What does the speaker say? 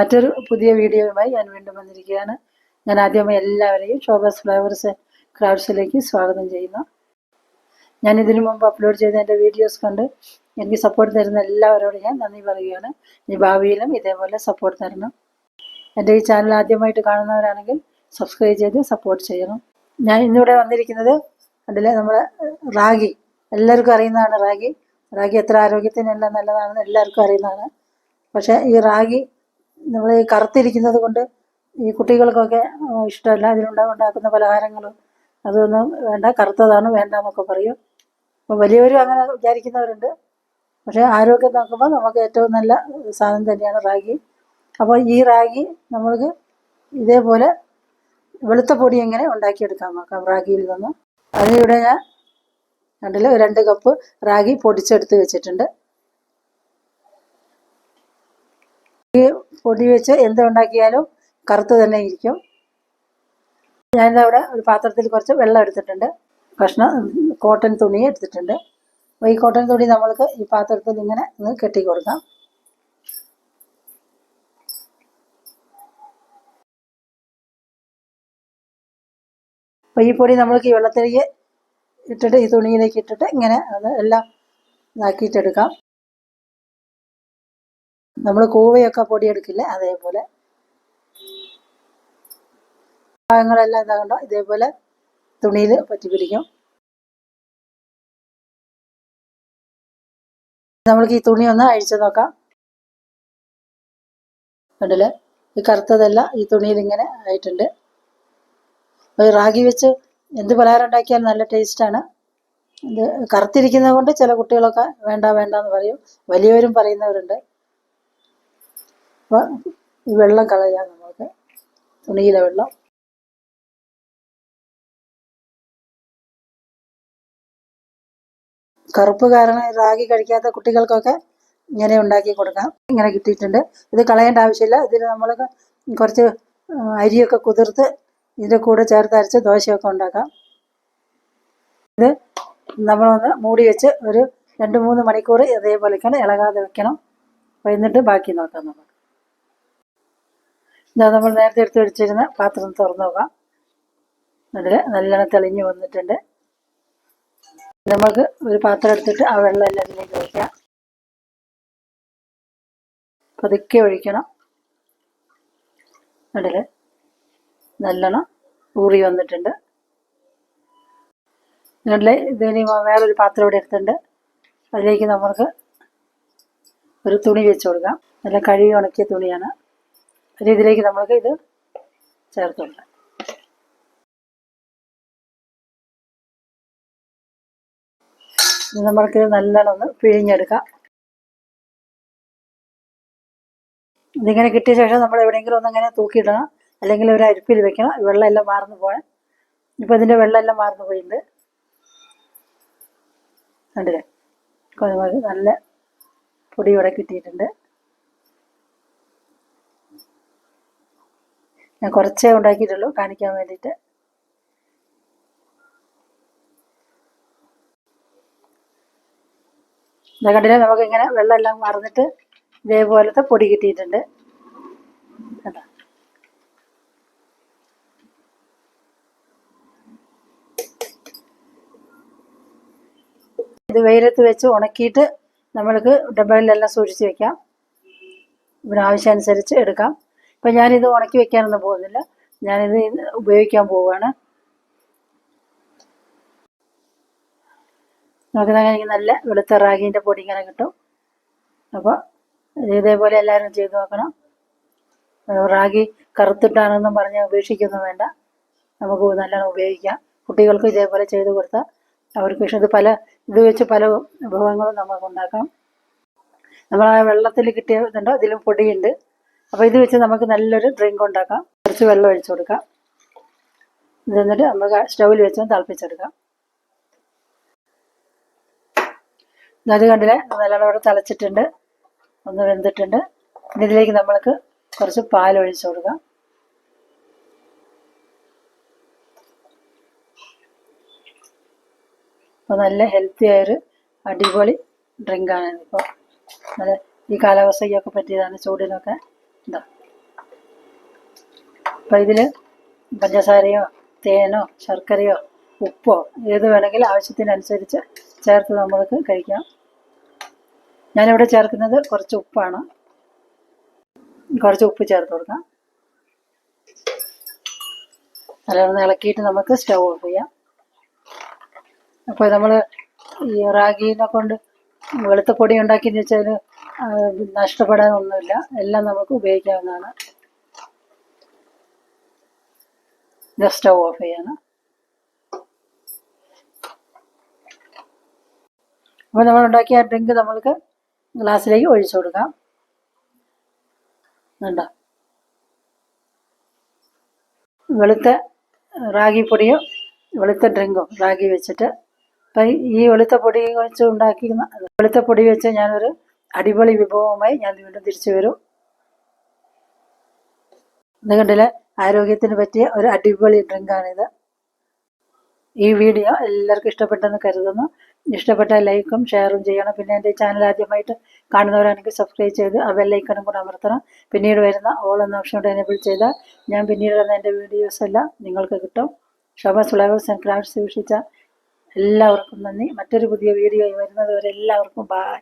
മറ്റൊരു പുതിയ വീഡിയോയുമായി ഞാൻ വീണ്ടും വന്നിരിക്കുകയാണ്. ഞാൻ ആദ്യമായി എല്ലാവരെയും ഷോബസ് ഫ്ലവേഴ്സ് ക്രാഫ്റ്റ്സിലേക്ക് സ്വാഗതം ചെയ്യുന്നു. ഞാൻ ഇതിനു മുമ്പ് അപ്ലോഡ് ചെയ്ത എന്റെ വീഡിയോസ് കണ്ട് എനിക്ക് സപ്പോർട്ട് തരുന്ന എല്ലാവരോടും ഞാൻ നന്ദി പറയുകയാണ്. ഇനി ഭാവിയിലും ഇതേപോലെ സപ്പോർട്ട് തരണം. എന്റെ ഈ ചാനൽ ആദ്യമായിട്ട് കാണുന്നവരാണെങ്കിൽ സബ്സ്ക്രൈബ് ചെയ്ത് സപ്പോർട്ട് ചെയ്യണം. ഞാൻ ഇന്നിവിടെ വന്നിരിക്കുന്നത് അതിൽ നമ്മുടെ റാഗി. എല്ലാവർക്കും അറിയുന്നതാണ് റാഗി. റാഗി എത്ര ആരോഗ്യത്തിനെല്ലാം നല്ലതാണെന്ന് എല്ലാവർക്കും അറിയുന്നതാണ്. പക്ഷേ ഈ റാഗി നമ്മൾ ഈ കറുത്തിരിക്കുന്നത് കൊണ്ട് ഈ കുട്ടികൾക്കൊക്കെ ഇഷ്ടമല്ല. അതിലുണ്ടാ ഉണ്ടാക്കുന്ന പലഹാരങ്ങളും അതൊന്നും വേണ്ട. കറുത്തതാണ് വേണ്ട എന്നൊക്കെ പറയും. അപ്പോൾ വലിയവരും അങ്ങനെ വിചാരിക്കുന്നവരുണ്ട്. പക്ഷേ ആരോഗ്യം നോക്കുമ്പോൾ നമുക്ക് ഏറ്റവും നല്ല സാധനം തന്നെയാണ് റാഗി. അപ്പോൾ ഈ റാഗി നമ്മൾക്ക് ഇതേപോലെ വെളുത്ത പൊടി എങ്ങനെ ഉണ്ടാക്കിയെടുക്കാൻ നോക്കാം റാഗിയിൽ നിന്ന്. അതിനിവിടെ ഞാൻ കണ്ടില്ല രണ്ട് കപ്പ് റാഗി പൊടിച്ചെടുത്ത് വെച്ചിട്ടുണ്ട്. ഈ പൊടി വെച്ച് എന്തുണ്ടാക്കിയാലും കറുത്ത് തന്നെ ഇരിക്കും. ഞാനിതവിടെ ഒരു പാത്രത്തിൽ കുറച്ച് വെള്ളം എടുത്തിട്ടുണ്ട്. കഷ്ണ കോട്ടൺ തുണി എടുത്തിട്ടുണ്ട്. അപ്പോൾ ഈ കോട്ടൺ തുണി നമ്മൾക്ക് ഈ പാത്രത്തിൽ ഇങ്ങനെ ഒന്ന് കെട്ടി കൊടുക്കാം. അപ്പോൾ ഈ പൊടി നമ്മൾക്ക് ഈ വെള്ളത്തിലേക്ക് ഇട്ടിട്ട് ഈ തുണിയിലേക്ക് ഇട്ടിട്ട് ഇങ്ങനെ അത് എല്ലാം ഇതാക്കിയിട്ടെടുക്കാം. നമ്മൾ കൂവയൊക്കെ പൊടിയെടുക്കില്ല? അതേപോലെ ഭാഗങ്ങളെല്ലാം എന്താ കണ്ടോ? ഇതേപോലെ തുണിയിൽ പറ്റി പിടിക്കും. നമ്മൾക്ക് ഈ തുണി ഒന്ന് അഴിച്ചു നോക്കാം. കണ്ടില്ലേ? ഈ കറുത്തതെല്ലാം ഈ തുണിയിൽ ഇങ്ങനെ ആയിട്ടുണ്ട്. റാഗി വെച്ച് എന്ത് പലഹാരം ഉണ്ടാക്കിയാലും നല്ല ടേസ്റ്റാണ് ഇത് കറുത്തിരിക്കുന്നത് കൊണ്ട് ചില കുട്ടികളൊക്കെ വേണ്ട വേണ്ട എന്ന് പറയും. വലിയവരും പറയുന്നവരുണ്ട്. ഈ വെള്ളം കളയാം നമുക്ക് തുണിയിലെ വെള്ളം. കറുപ്പ് കാരണം റാഗി കഴിക്കാത്ത കുട്ടികൾക്കൊക്കെ ഇങ്ങനെ ഉണ്ടാക്കി കൊടുക്കാം. ഇങ്ങനെ കിട്ടിയിട്ടുണ്ട്. ഇത് കളയേണ്ട ആവശ്യമില്ല. ഇതിൽ നമ്മൾ കുറച്ച് അരിയൊക്കെ കുതിർത്ത് ഇതിന്റെ കൂടെ ചേർത്ത് അരച്ച് ദോശയൊക്കെ ഉണ്ടാക്കാം. ഇത് നമ്മളൊന്ന് മൂടി വെച്ച് ഒരു രണ്ട് മൂന്ന് മണിക്കൂർ ഇതേപോലെയൊക്കെയാണ് ഇളകാതെ വെക്കണം. അപ്പോൾ എന്നിട്ട് ബാക്കി നോക്കാം നമുക്ക്. ഇതാ നമ്മൾ നേരത്തെ എടുത്ത് വെച്ചിരുന്ന പാത്രം തുറന്നു നോക്കാം. അതിൽ നല്ലോണം തെളിഞ്ഞു വന്നിട്ടുണ്ട്. നമുക്ക് ഒരു പാത്രം എടുത്തിട്ട് ആ വെള്ളം എല്ലാം അതിലേക്ക് ഒഴിക്കാം. പതുക്കെ ഒഴിക്കണം. അതിൽ നല്ലോണം ഊറി വന്നിട്ടുണ്ട്. കണ്ടില്ലേ ഇതിനി വേറൊരു പാത്രം ഇവിടെ എടുത്തിട്ടുണ്ട്. അതിലേക്ക് നമുക്ക് ഒരു തുണി വെച്ച് കൊടുക്കാം. നല്ല കഴുകി ഉണക്കിയ തുണിയാണ്. ഒരു ഇതിലേക്ക് നമ്മൾക്ക് ഇത് ചേർത്ത് കൊടുക്കാം ഇത് നമ്മൾക്ക് നല്ലോണം ഒന്ന് പിഴിഞ്ഞെടുക്കാം. ഇതിങ്ങനെ കിട്ടിയ ശേഷം നമ്മൾ എവിടെയെങ്കിലും ഒന്നിങ്ങനെ തൂക്കിയിടണം. അല്ലെങ്കിൽ ഒരു അരിപ്പിൽ വെക്കണം. വെള്ളമെല്ലാം മാർന്നു പോകാൻ ഇപ്പം ഇതിന്റെ വെള്ളമെല്ലാം മാർന്നു പോയിട്ടുണ്ട്. കണ്ടില്ലേ? നല്ല പൊടി ഇവിടെ കിട്ടിയിട്ടുണ്ട്. ഞാൻ കുറച്ചേ ഉണ്ടാക്കിയിട്ടുള്ളൂ. കാണിക്കാൻ വേണ്ടിയിട്ട്. ഇതാ കണ്ടില്ലേ? വെള്ളം എല്ലാം മറന്നിട്ട് ഇതേപോലത്തെ പൊടി കിട്ടിയിട്ടുണ്ട്. ഇത് വെയിലത്ത് വെച്ച് ഉണക്കിയിട്ട് നമ്മൾക്ക് ഡബയിലെല്ലാം സൂക്ഷിച്ച് വെക്കാം. ഇവിടെ ആവശ്യമനുസരിച്ച് എടുക്കാം. ഇപ്പം ഞാനിത് ഉണക്കി വെക്കാനൊന്നും പോകുന്നില്ല. ഞാനിത് ഉപയോഗിക്കാൻ പോവുകയാണ് നമുക്ക് അങ്ങനെ നല്ല വെളുത്ത റാഗിന്റെ പൊടി ഇങ്ങനെ കിട്ടും. അപ്പോൾ ഇതേപോലെ എല്ലാവരും ചെയ്ത് നോക്കണം. റാഗി കറുത്തിട്ടാണെന്നും പറഞ്ഞ് ഉപേക്ഷിക്കൊന്നും വേണ്ട. നമുക്ക് നല്ലോണം ഉപയോഗിക്കാം. കുട്ടികൾക്കും ഇതേപോലെ ചെയ്ത് കൊടുത്താൽ അവർക്ക് പക്ഷേ ഇത് പല ഇത് വെച്ച് പല വിഭവങ്ങളും നമുക്ക് ഉണ്ടാക്കാം. നമ്മൾ ആ വെള്ളത്തിൽ കിട്ടിയ ഇതുണ്ടോ? ഇതിലും പൊടിയുണ്ട്. അപ്പോൾ ഇത് വെച്ച് നമുക്ക് നല്ലൊരു ഡ്രിങ്ക് ഉണ്ടാക്കാം. കുറച്ച് വെള്ളം ഒഴിച്ചു കൊടുക്കാം. ഇത് എന്നിട്ട് നമ്മൾ സ്റ്റൗവിൽ വെച്ച് തിളപ്പിച്ചെടുക്കാം. അത് കണ്ടില്ലേ? നല്ലോണം അവിടെ തിളച്ചിട്ടുണ്ട്. ഒന്ന് വെന്തിട്ടുണ്ട്. ഇനി ഇതിലേക്ക് നമ്മൾക്ക് കുറച്ച് പാൽ ഒഴിച്ചു കൊടുക്കാം. അപ്പോൾ നല്ല ഹെൽത്തി ആയൊരു അടിപൊളി ഡ്രിങ്കാണ് ഇപ്പോൾ നല്ല ഈ കാലാവസ്ഥയ്ക്കൊക്കെ പറ്റിയതാണ് ചൂടിനൊക്കെ. എന്താ അപ്പം ഇതിൽ പഞ്ചസാരയോ തേനോ ശർക്കരയോ ഉപ്പോ ഏത് വേണമെങ്കിലും ആവശ്യത്തിനനുസരിച്ച് ചേർത്ത് നമ്മൾക്ക് കഴിക്കാം. ഞാനിവിടെ ചേർക്കുന്നത് കുറച്ച് ഉപ്പാണ്. കുറച്ച് ഉപ്പ് ചേർത്ത് കൊടുക്കാം. നല്ലോണം ഇളക്കിയിട്ട് നമുക്ക് സ്റ്റവ് ഓഫ് ചെയ്യാം. അപ്പോൾ നമ്മൾ ഈ റാഗീനെ കൊണ്ട് വെളുത്ത പൊടി ഉണ്ടാക്കിയെന്ന് വെച്ചാൽ നഷ്ടപ്പെടാനൊന്നുമില്ല. എല്ലാം നമുക്ക് ഉപയോഗിക്കാവുന്നതാണ്. സ്റ്റവ് ഓഫ് ചെയ്യണം. അപ്പോൾ നമ്മൾ ഉണ്ടാക്കിയ ഡ്രിങ്ക് നമ്മൾക്ക് ഗ്ലാസ്സിലേക്ക് ഒഴിച്ചു കൊടുക്കാം. വേണ്ട വെളുത്ത റാഗി പൊടിയോ വെളുത്ത ഡ്രിങ്കോ റാഗി വെച്ചിട്ട്. അപ്പം ഈ വെളുത്ത പൊടി വെച്ച് ഉണ്ടാക്കിയിരുന്ന വെളുത്ത പൊടി വെച്ച് ഞാനൊരു അടിപൊളി വിഭവവുമായി ഞാൻ വീണ്ടും തിരിച്ചു വരും. ഇത് കണ്ടില്ലേ? ആരോഗ്യത്തിന് പറ്റിയ ഒരു അടിപൊളി ഡ്രിങ്കാണിത്. ഈ വീഡിയോ എല്ലാവർക്കും ഇഷ്ടപ്പെട്ടെന്ന് കരുതുന്നു. ഇഷ്ടപ്പെട്ട ലൈക്കും ഷെയറും ചെയ്യണം. പിന്നെ എന്റെ ചാനൽ ആദ്യമായിട്ട് കാണുന്നവരാണെങ്കിൽ സബ്സ്ക്രൈബ് ചെയ്ത് ആ ബെല്ലൈക്കണും കൂടെ അമർത്തണം. പിന്നീട് വരുന്ന ഓൾ എന്ന ഓപ്ഷൻ കൂടെ എനേബിൾ ചെയ്താൽ ഞാൻ പിന്നീട് വരുന്ന എന്റെ വീഡിയോസ് എല്ലാം നിങ്ങൾക്ക് കിട്ടും. ഷോഭ ഫ്ലവേഴ്സ് ആൻഡ് ക്രാഫ്റ്റ്സ് വീക്ഷിച്ച എല്ലാവർക്കും നന്ദി. മറ്റൊരു പുതിയ വീഡിയോ വരുന്നത് വരെ എല്ലാവർക്കും ബായ്